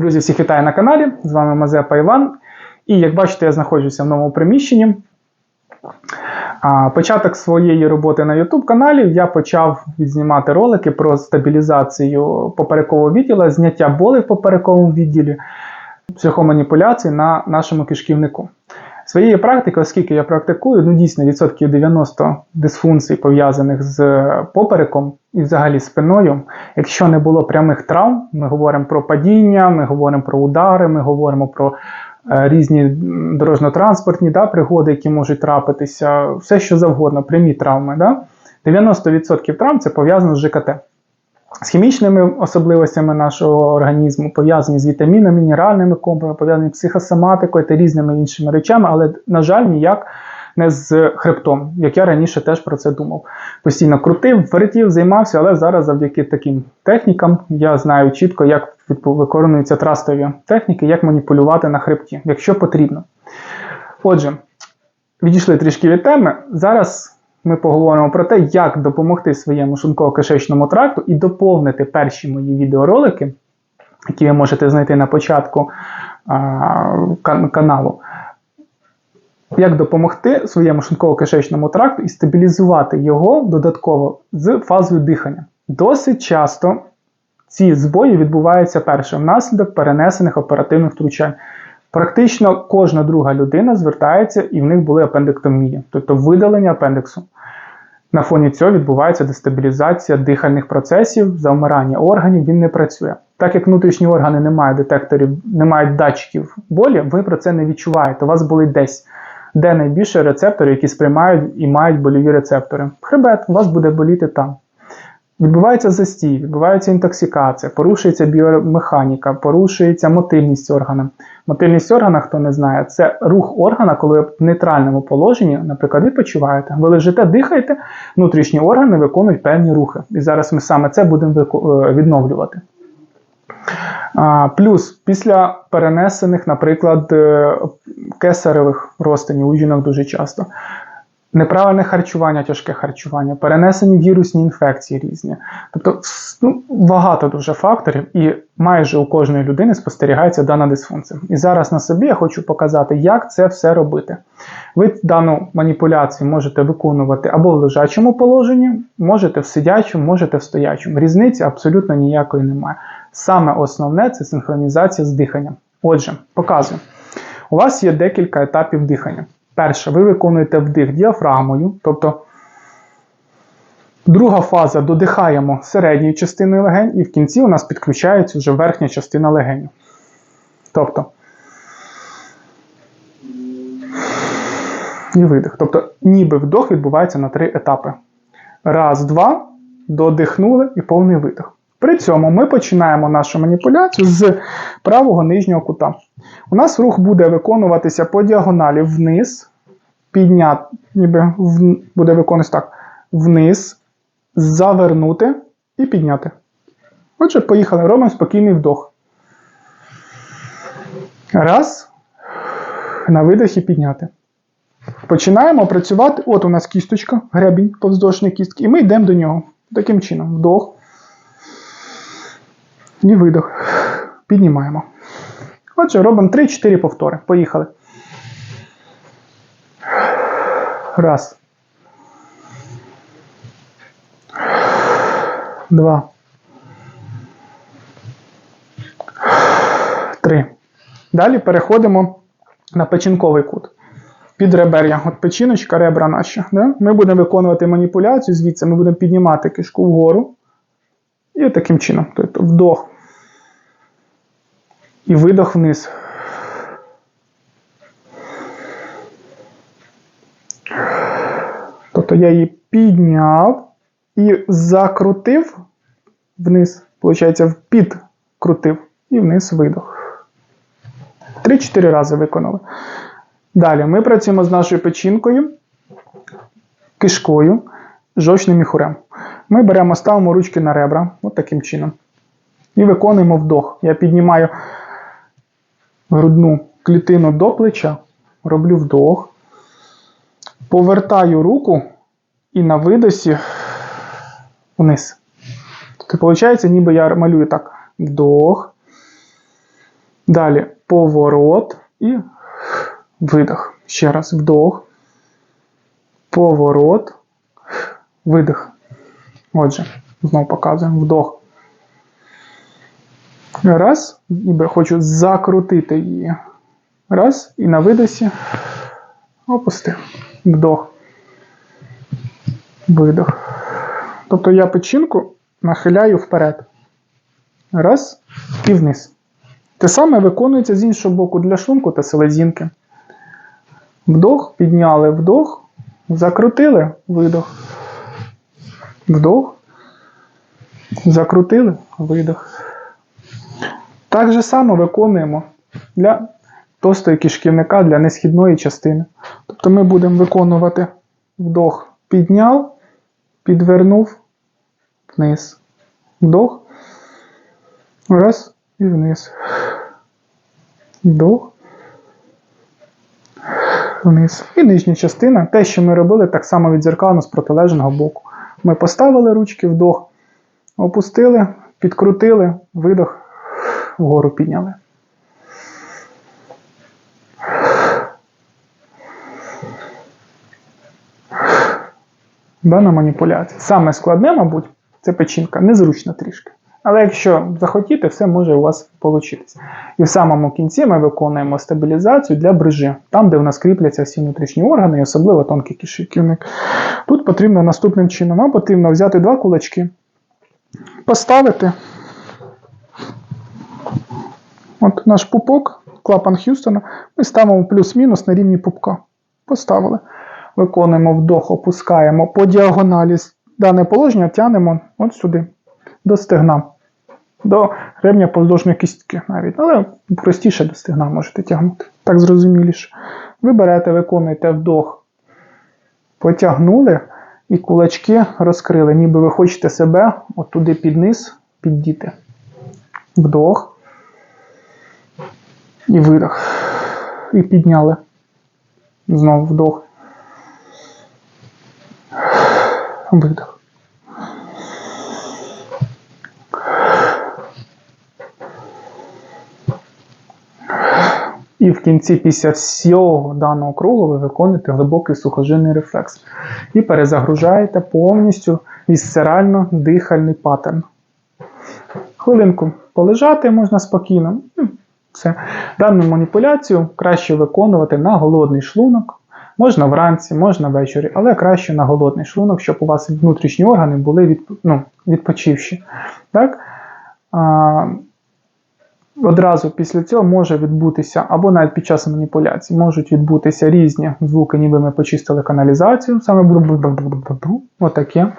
Друзі, всіх вітаю на каналі. З вами Мазепа Іван. І як бачите, я знаходжуся в новому приміщенні. Початок своєї роботи на YouTube каналі я почав відзнімати ролики про стабілізацію поперекового відділу, зняття болей в поперековому відділі, психоманіпуляцій на нашому кишківнику. Своєї практики, оскільки я практикую, ну дійсно відсотків 90 дисфункцій пов'язаних з попереком і взагалі спиною. Якщо не було прямих травм, ми говоримо про падіння, ми говоримо про удари, ми говоримо про е, різні дорожньо-транспортні да, пригоди, які можуть трапитися, все що завгодно, прямі травми. Да? 90% травм це пов'язано з ЖКТ. З хімічними особливостями нашого організму, пов'язані з вітамінами, мінеральними компонентами, пов'язані з психосоматикою та різними іншими речами, але, на жаль, ніяк не з хребтом, як я раніше теж про це думав. Постійно крутив, вертів, займався, але зараз завдяки таким технікам я знаю чітко, як виконуються трастові техніки, як маніпулювати на хребті, якщо потрібно. Отже, відійшли трішки від теми. Зараз ми поговоримо про те, як допомогти своєму шлунково-кишечному тракту і доповнити перші мої відеоролики, які ви можете знайти на початку а, кан- каналу. Як допомогти своєму шлунково-кишечному тракту і стабілізувати його додатково з фазою дихання. Досить часто ці збої відбуваються перше внаслідок перенесених оперативних втручань. Практично кожна друга людина звертається і в них були апендектомії, тобто видалення апендиксу. На фоні цього відбувається дестабілізація дихальних процесів, завмирання органів, він не працює. Так як внутрішні органи не мають детекторів, не мають датчиків болі, ви про це не відчуваєте. У вас болить десь, де найбільше рецептори, які сприймають і мають больові рецептори. Хребет, у вас буде боліти там. Відбувається застій, відбувається інтоксикація, порушується біомеханіка, порушується мотильність органа. Мотильність органа, хто не знає, це рух органа, коли в нейтральному положенні, наприклад, відпочиваєте. Ви лежите, дихаєте, внутрішні органи виконують певні рухи. І зараз ми саме це будемо е, відновлювати. Плюс після перенесених, наприклад, е, кесаревих розтинів у жінок дуже часто. Неправильне харчування, тяжке харчування, перенесені вірусні інфекції різні. Тобто ну, багато дуже факторів, і майже у кожної людини спостерігається дана дисфункція. І зараз на собі я хочу показати, як це все робити. Ви дану маніпуляцію можете виконувати або в лежачому положенні, можете в сидячому, можете в стоячому. Різниці абсолютно ніякої немає. Саме основне це синхронізація з диханням. Отже, показую. У вас є декілька етапів дихання. Перше, ви виконуєте вдих діафрагмою, тобто друга фаза додихаємо середньою частиною легень, і в кінці у нас підключається вже верхня частина легенів. Тобто і видих. Тобто, ніби вдох відбувається на три етапи. Раз, два, додихнули і повний видих. При цьому ми починаємо нашу маніпуляцію з правого нижнього кута. У нас рух буде виконуватися по діагоналі вниз, підняти, ніби в, буде виконуватися так, вниз, завернути і підняти. Отже, поїхали, робимо спокійний вдох. Раз. На видохі підняти. Починаємо працювати. От у нас кісточка, гребінь повздовжної кістки, і ми йдемо до нього. Таким чином, вдох. І видох. Піднімаємо. Отже, робимо 3-4 повтори. Поїхали. Раз. Два. Три. Далі переходимо на печінковий кут. Під ребер'я. От печіночка, ребра наші. Да? Ми будемо виконувати маніпуляцію, звідси ми будемо піднімати кишку вгору. І таким чином. Тобто вдох. І видох вниз. Тобто я її підняв і закрутив вниз. Получається, підкрутив і вниз видох. 3-4 рази виконали. Далі ми працюємо з нашою печінкою, кишкою, жовчним міхурем. Ми беремо, ставимо ручки на ребра, от таким чином. І виконуємо вдох. Я піднімаю грудну клітину до плеча, роблю вдох, повертаю руку і на видосі вниз. Тобто, виходить, ніби я малюю так: вдох, Далі поворот і видих. Ще раз вдох. Поворот. Видих. Отже, знову показуємо вдох. Раз. Ніби хочу закрутити її. Раз. І на видосі опустив. Вдох. Видох. Тобто я печінку нахиляю вперед. Раз. І вниз. Те саме виконується з іншого боку для шлунку та селезінки. Вдох, підняли вдох, закрутили видох. Вдох. Закрутили видох. Так же само виконуємо для товстої кишківника, для несхідної частини. Тобто ми будемо виконувати вдох, підняв, підвернув вниз. Вдох. Раз і вниз. Вдох. Вниз. І нижня частина. Те, що ми робили, так само відзеркально з протилежного боку. Ми поставили ручки вдох, опустили, підкрутили, видох, вгору підняли. Дана маніпуляція. Саме складне, мабуть, це печінка. Незручно трішки. Але якщо захотіти, все може у вас вийти. І в самому кінці ми виконуємо стабілізацію для брижі, там, де в нас кріпляться всі внутрішні органи, і особливо тонкий кишківник. Тут потрібно наступним чином: вам потрібно взяти два кулачки, поставити. От наш пупок, клапан Х'юстона, ми ставимо плюс-мінус на рівні пупка. Поставили. Виконуємо вдох, опускаємо по діагоналі дане положення, тягнемо от сюди, до стегна, до гребня повздовжної кістки навіть. Але простіше до стегна можете тягнути. Так зрозуміліше. Ви берете, виконуєте вдох, потягнули і кулачки розкрили, ніби ви хочете себе от туди під низ піддіти. Вдох. І видох. І підняли. Знову вдох. Видох. І в кінці, після всього даного кругу, ви виконуєте глибокий сухожильний рефлекс. І перезагружаєте повністю вісцерально-дихальний паттерн. Хвилинку полежати можна спокійно. Все. Дану маніпуляцію краще виконувати на голодний шлунок. Можна вранці, можна ввечері, але краще на голодний шлунок, щоб у вас внутрішні органи були від, ну, відпочивші. Так? А, Одразу після цього може відбутися, або навіть під час маніпуляцій, можуть відбутися різні звуки, ніби ми почистили каналізацію, саме отаке.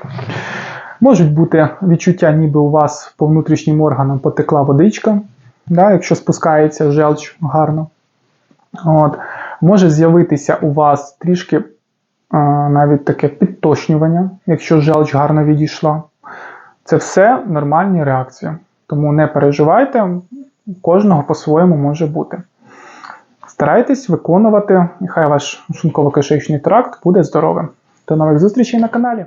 Можуть бути відчуття, ніби у вас по внутрішнім органам потекла водичка, да, якщо спускається желч гарно. От. Може з'явитися у вас трішки навіть таке підточнювання, якщо желч гарно відійшла. Це все нормальні реакції. Тому не переживайте, кожного по-своєму може бути. Старайтесь виконувати, нехай хай ваш шлунково-кишечний тракт буде здоровим. До нових зустрічей на каналі!